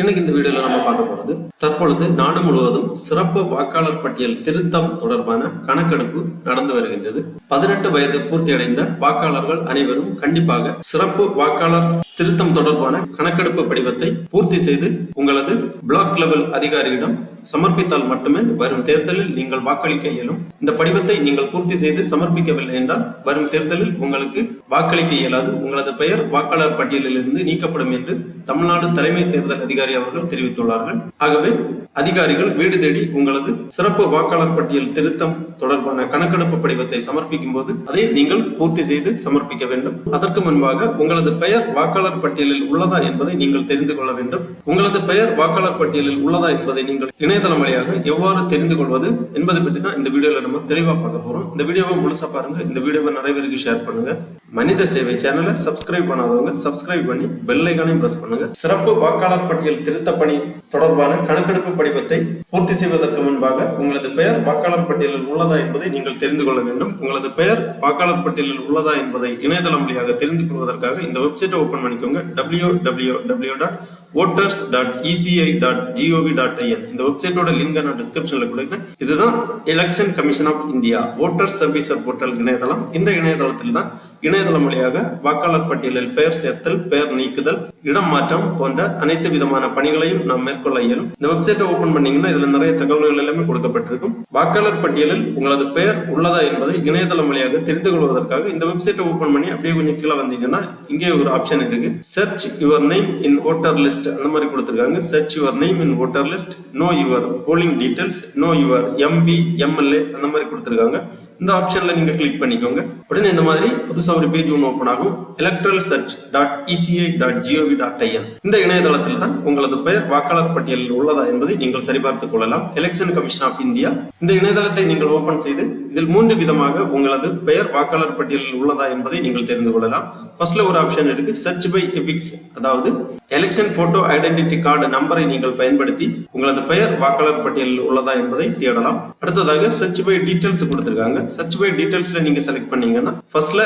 இன்னைக்கு இந்த வீடியோல நம்ம பார்க்க போறது தற்பொழுது நாடு முழுவதும் சிறப்பு வாக்காளர் பட்டியல் திருத்தம் தொடர்பான கணக்கெடுப்பு நடந்து வருகின்றது. பதினெட்டு வயது பூர்த்தியடைந்த வாக்காளர்கள் அனைவரும் கண்டிப்பாக சிறப்பு வாக்காளர் திருத்தம் தொடர்பான கணக்கெடுப்பு படிவத்தை பூர்த்தி செய்து உங்களது பிளாக் லெவல் அதிகாரியிடம் சமர்ப்பித்தால் மட்டுமே வரும் தேர்தலில் நீங்கள் வாக்களிக்க இயலும். இந்த படிவத்தை நீங்கள் பூர்த்தி செய்து சமர்ப்பிக்கவில்லை என்றால் வரும் தேர்தலில் உங்களுக்கு வாக்களிக்க இயலாது. உங்களது பெயர் வாக்காளர் பட்டியலில் இருந்து நீக்கப்படும் என்று தமிழ்நாடு தலைமை தேர்தல் அதிகாரி அவர்கள் தெரிவித்துள்ளார்கள். ஆகவே அதிகாரிகள் வீடு தேடி உங்களது சிறப்பு வாக்காளர் பட்டியல் திருத்தம் தொடர்பான கணக்கெடுப்பு படிவத்தை சமர்ப்பிக்கும் போது அதை நீங்கள் பூர்த்தி செய்து சமர்ப்பிக்க வேண்டும். அதற்கு முன்பாக உங்களது பெயர் வாக்காளர் பட்டியலில் உள்ளதா என்பதை நீங்கள் தெரிந்து கொள்ள வேண்டும். உங்களது பெயர் வாக்காளர் பட்டியலில் உள்ளதா என்பதை நீங்கள் இணையதளம் வழியாக எவ்வாறு தெரிந்து கொள்வது என்பது பற்றி தான் இந்த வீடியோல நம்ம தெளிவாக பார்க்க போறோம். இந்த வீடியோவை முழுசா பாருங்க. இந்த வீடியோவை நிறைய பேருக்கு ஷேர் பண்ணுங்க. மனித சேவை சேனலை சப்ஸ்கிரைப் பண்ணாதவங்க சப்ஸ்கிரைப் பண்ணி பெல் ஐக்கானையும் பிரஸ் பண்ணுங்க. சிறப்பு வாக்காளர் பட்டியல் திருத்த பணி தொடர்பான கணக்கெடுப்பு படிவத்தை பூர்த்தி செய்வதற்கு முன்பாக உங்களது பெயர் வாக்காளர் பட்டியலில் உள்ளதா என்பதை நீங்கள் தெரிந்து கொள்ள வேண்டும். உங்களது பெயர் வாக்காளர் பட்டியலில் உள்ளதா என்பதை இணையதளம் வழியாக தெரிந்து கொள்வதற்காக இந்த வெப்சைட்டை ஓபன் பண்ணிக்கோங்க. W W W dot voters dot E C I dot G O V dot I N இந்த வெப்சைட்டோட லிங்க் நான் டிஸ்கிரிப்ஷன்ல கொடுக்குறேன். இதுதான் election commission of India voters services portal இணையதளம். இந்த இணையதளத்தில் தான் இணையதளம் வழியாக வாக்காளர் பட்டியலில் பெயர் சேர்த்தல் பெயர் நீக்குதல் இடம் மாற்றம் போன்ற அனைத்து விதமான பணிகளையும் நாம் மேற்கொள்ள இயலும். இந்த வெப்சைட்டை ஓபன் பண்ணீங்கன்னா இதுல நிறைய தகவல்கள் எல்லாமே கொடுக்கப்பட்டிருக்கும். வாக்காளர் பட்டியலில் உங்களது பெயர் உள்ளதா என்பதை இணையதளம் வழியாக தெரிந்து கொள்வதற்காக இந்த வெப்சைட்டை ஓபன் பண்ணி அப்படியே கொஞ்சம் கீழே வந்தீங்கன்னா இங்கே ஒரு ஆப்ஷன் இருக்கு. Search your name in voter list அந்த மாதிரி கொடுத்துருக்காங்க. Search your name in voter list know your polling details know your MP MLA அந்த மாதிரி கொடுத்துருக்காங்க. இந்த ஆப்ஷன்ல நீங்க கிளிக் பண்ணிக்கோங்க. உடனே இந்த மாதிரி புதுசாக ஒரு பேஜ் ஒன்று ஓப்பன் ஆகும். Electoral search dot E C I dot G O V dot I N இந்த இணையதளத்தில் தான் உங்களது பெயர் வாக்காளர் பட்டியலில் உள்ளதா என்பதை நீங்கள் சரிபார்த்துக் கொள்ளலாம். எலெக்ஷன் கமிஷன் ஆஃப் இந்தியா இந்த இணையதளத்தை நீங்கள் ஓபன் செய்து இதில் மூன்று விதமாக உங்களது பெயர் வாக்காளர் பட்டியலில் உள்ளதா என்பதை நீங்கள் தெரிந்து கொள்ளலாம். ஃபர்ஸ்ட்ல ஒரு ஆப்ஷன் இருக்கு சர்ச் பை எபிக்ஸ் அதாவது எலெக்ஷன் போட்டோ ஐடென்டிட்டி கார்டு நம்பரை நீங்கள் பயன்படுத்தி உங்களது பெயர் வாக்காளர் பட்டியலில் உள்ளதா என்பதை தேடலாம். அடுத்ததாக சர்ச் பை டீட்டெயில்ஸ் கொடுத்திருக்காங்க. சர்ச் பை டீட்டெயில்ஸ்ல நீங்க செலக்ட் பண்ணீங்கன்னா ஃபர்ஸ்ட்ல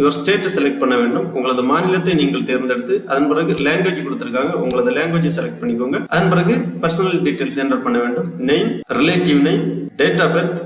யுவர் ஸ்டேட் செலக்ட் பண்ண வேண்டும். உங்களது மாநிலத்தை நீங்கள் தேர்ந்தெடுத்து அதன் பிறகு லாங்குவேஜ் கொடுத்துருக்காங்க. உங்களது லாங்குவேஜை செலக்ட் பண்ணிக்கோங்க. அதன் பிறகு பர்சனல் டீடைல்ஸ் என்டர் பண்ண வேண்டும். Name relative name date of birth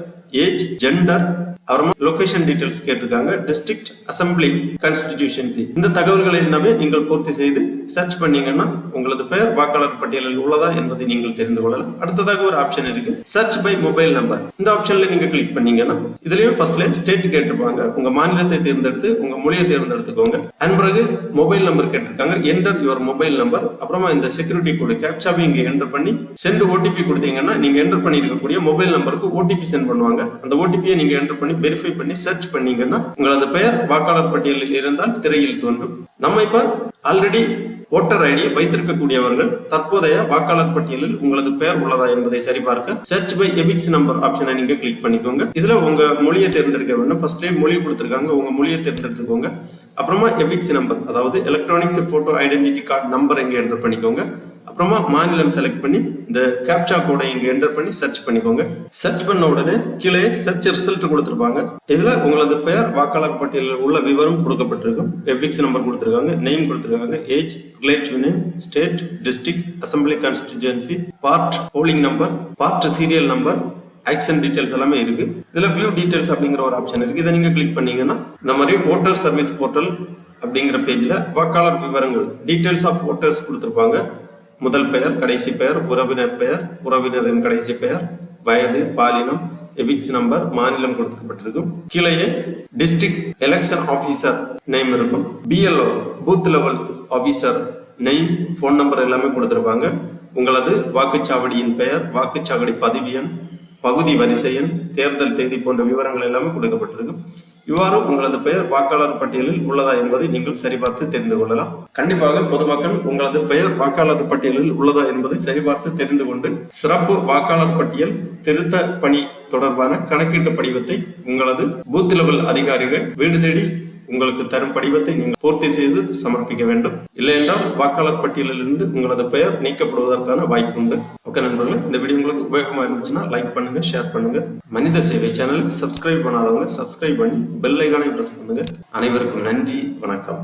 age gender அப்புறமா லொகேஷன் டீடைல்ஸ் கேட்டிருக்காங்க. டிஸ்ட்ரிக்ட் அசம்பிளி கான்ஸ்டிடியூஷன்சி இந்த தகவல்களை எல்லாமே நீங்கள் பூர்த்தி செய்து சர்ச் பண்ணீங்கன்னா உங்களது பெயர் வாக்காளர் பட்டியலில் உள்ளதா என்பதை நீங்கள் தெரிந்து கொள்ளலாம். அடுத்ததாக ஒரு ஆப்ஷன் இருக்கு. சர்ச் பை மொபைல் நம்பர் இந்த ஆப்ஷன்ல நீங்க கிளிக் பண்ணீங்கன்னா இதுலயே ஃபர்ஸ்ட்ல ஸ்டேட் கேட்டிருப்பாங்க. உங்க மாநிலத்தை தேர்ந்தெடுத்து உங்க மொழியை தேர்ந்தெடுத்துக்கோங்க. அதன் பிறகு மொபைல் நம்பர் கேட்டிருக்காங்க. என்டர் யுவர் மொபைல் நம்பர் அப்புறமா இந்த செக்யூரிட்டி கோடு கேப்சாவை இங்க என்டர் பண்ணி சென்ட் ஓடிபி கொடுத்தீங்கன்னா நீங்க என்டர் பண்ணியிருக்கக்கூடிய மொபைல் நம்பருக்கு ஓடிபி சென்ட் பண்ணுவாங்க. அந்த ஓடிபியை நீங்க என்டர் பண்ணி வெரிஃபை பண்ணி சர்ச் பண்ணீங்கன்னா உங்களது பெயர் வாக்காளர் பட்டியலில் இருந்தால் திரையில் தோன்றும். நம்ம இப்ப ஆல்ரெடி ஓட்டர் ஐடியை வைத்திருக்கக்கூடியவர்கள் தற்போதைய வாக்காளர் பட்டியலில் உங்களது பெயர் உள்ளதா என்பதை சரிபார்க்க சர்ச் பை எபிக்ஸ் நம்பர் ஆப்ஷனை நீங்க கிளிக் பண்ணிக்கோங்க. இதுல உங்க மொழியை தேர்ந்தெடுக்க வேண்டும் ஃபர்ஸ்ட்லேயே மொழி கொடுத்துருக்காங்க. உங்க மொழியை தேர்ந்தெடுத்துக்கோங்க. அப்புறமா எபிக்ஸ் நம்பர் அதாவது electronics photo identity card number எங்க என்டர் பண்ணிக்கோங்க. அப்புறமா மாநிலம் செலக்ட் பண்ணி இந்த கேப்சா கோடை இங்க என்டர் பண்ணி சர்ச் பண்ணிக்கோங்க. சர்ச் பண்ண உடனே கீழே சர்ச் ரிசல்ட் கொடுத்துருப்பாங்க. இதுல உங்களது பெயர் வாக்காளர் பட்டியலில் உள்ள விவரம் கொடுக்கப்பட்டிருக்கும். எபிக்ஸ் நம்பர் கொடுத்துருக்காங்க நேம் கொடுத்துருக்காங்க age relative name state district assembly constituency part polling number part serial number action details எல்லாமே இருக்கு. இதுல வியூ டீடைல்ஸ் அப்படிங்கிற ஒரு ஆப்ஷன் இருக்கு. இதை நீங்க கிளிக் பண்ணீங்கன்னா இந்த மாதிரி ஓட்டர் சர்வீஸ் போர்ட்டல் அப்படிங்கிற பேஜ்ல வாக்காளர் விவரங்கள் டீடைல்ஸ் ஆஃப் ஓட்டர்ஸ் கொடுத்துருப்பாங்க. முதல் பெயர் கடைசி பெயர் உறவினர் பெயர் உறவினரின் கடைசி பெயர் வயது பாலினம் எபிக்ஸ் நம்பர் மாநிலம் கொடுக்கப்பட்டிருக்கும். கீழே டிஸ்ட்ரிக்ட் எலெக்ஷன் ஆபீசர் நேம் இருக்கும். BLO booth level officer name phone number எல்லாமே கொடுத்துருப்பாங்க. உங்களது வாக்குச்சாவடியின் பெயர் வாக்குச்சாவடி பதிவு எண் பகுதி வரிசை எண் தேர்தல் தேதி போன்ற விவரங்கள் எல்லாமே கொடுக்கப்பட்டிருக்கும். இவ்வாறு உங்களது பெயர் வாக்காளர் பட்டியலில் உள்ளதா என்பதை நீங்கள் சரிபார்த்து தெரிந்து கொள்ளலாம். கண்டிப்பாக பொதுமக்கள் உங்களது பெயர் வாக்காளர் பட்டியலில் உள்ளதா என்பதை சரிபார்த்து தெரிந்து கொண்டு சிறப்பு வாக்காளர் பட்டியல் திருத்த பணி தொடர்பான கணக்கீட்டு படிவத்தை உங்களது பூத் லெவல் அதிகாரிகள் வீடு தேடி உங்களுக்கு தரும் படிவத்தை நீங்கள் பூர்த்தி செய்து சமர்ப்பிக்க வேண்டும். இல்லையென்றால் வாக்காளர் பட்டியலில் இருந்து உங்களது பெயர் நீக்கப்படுவதற்கான வாய்ப்பு உண்டு. ஓகே நண்பர்களே இந்த வீடியோ உங்களுக்கு உபயோகமா இருந்துச்சுன்னா லைக் பண்ணுங்க ஷேர் பண்ணுங்க. மனித சேவை சேனல் சப்ஸ்கிரைப் பண்ணாதவங்க சப்ஸ்கிரைப் பண்ணி பெல் ஐகானை ப்ரெஸ் பண்ணுங்க. அனைவருக்கும் நன்றி வணக்கம்.